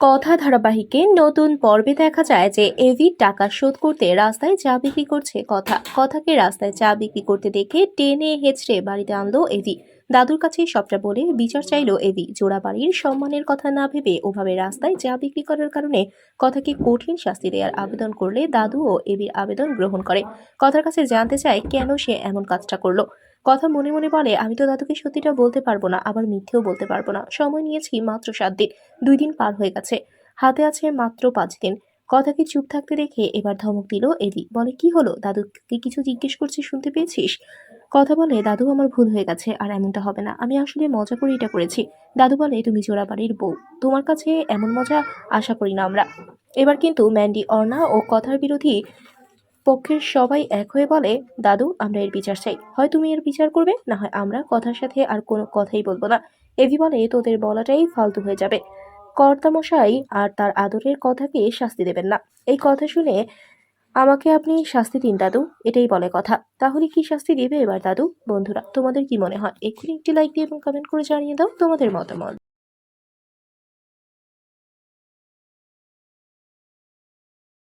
কথা ধারাবাহিকে নতুন পর্বে দেখা যায় যে এভি টাকা শোধ করতে রাস্তায় চা বিক্রি করছে কথা। কথাকে রাস্তায় চা বিক্রি করতে দেখে টেনে হেঁচড়ে বাড়িতে আনলো এভি। দাদুর কাছে সবটা বলে বিচার চাইলো এভি। জোড়া বাড়ির সম্মানের কথা না ভেবে ওভাবে রাস্তায় চা বিক্রি করার কারণে কথাকে কঠিন শাস্তি দেওয়ার আবেদন করলে দাদু ও এভির আবেদন গ্রহণ করে। কথার কাছে জানতে চায় কেন সে এমন কাজটা করল। কথা মনে মনে বলে, আমি তো দাদুকে সত্যিটা বলতে পারব না, আবার মিথ্যেও বলতে পারব না। সময় নিয়েছি মাত্র সাত দিন, দুই দিন পার হয়ে গেছে। হাতে আছে মাত্র পাঁচ দিন। কথাকে চুপ থাকতে দেখে এবার ধমক দিল এদি বলে, কি হলো? দাদুকে কিছু জিজ্ঞেস করছি, শুনতে পেয়েছিস? কথা বলে, দাদু আমার ভুল হয়ে গেছে, আর এমনটা হবে না। আমি আসলে মজা করে এটা করেছি। দাদু বলে, তুমি জোড়া বাড়ির বউ। তোমার কাছে এমন মজা আশা করি না আমরা। এবার কিন্তু ম্যান্ডি, অর্ণা ও কথার বিরোধী পক্ষের সবাই এক হয়ে বলে, দাদু, আমরা এর বিচার চাই। হয় তুমি এর বিচার করবে, না হয় আমরা কথার সাথে আর কোনো কথাই বলব না। এভি বলে, তোদের বলাটাই ফালতু হয়ে যাবে। কর্তামশাই আর তার আদরের কথাকে শাস্তি দেবেন না। এই কথা শুনে আমাকে আপনি শাস্তি দিন, দাদু। এটাই বলে কথা। তাহলে কি শাস্তি দেবে এবার, দাদু? বন্ধুরা, তোমাদের কি মনে হয়? এক্ষুনি একটি লাইক দিয়ে এবং কমেন্ট করে জানিয়ে দাও তোমাদের মতামত।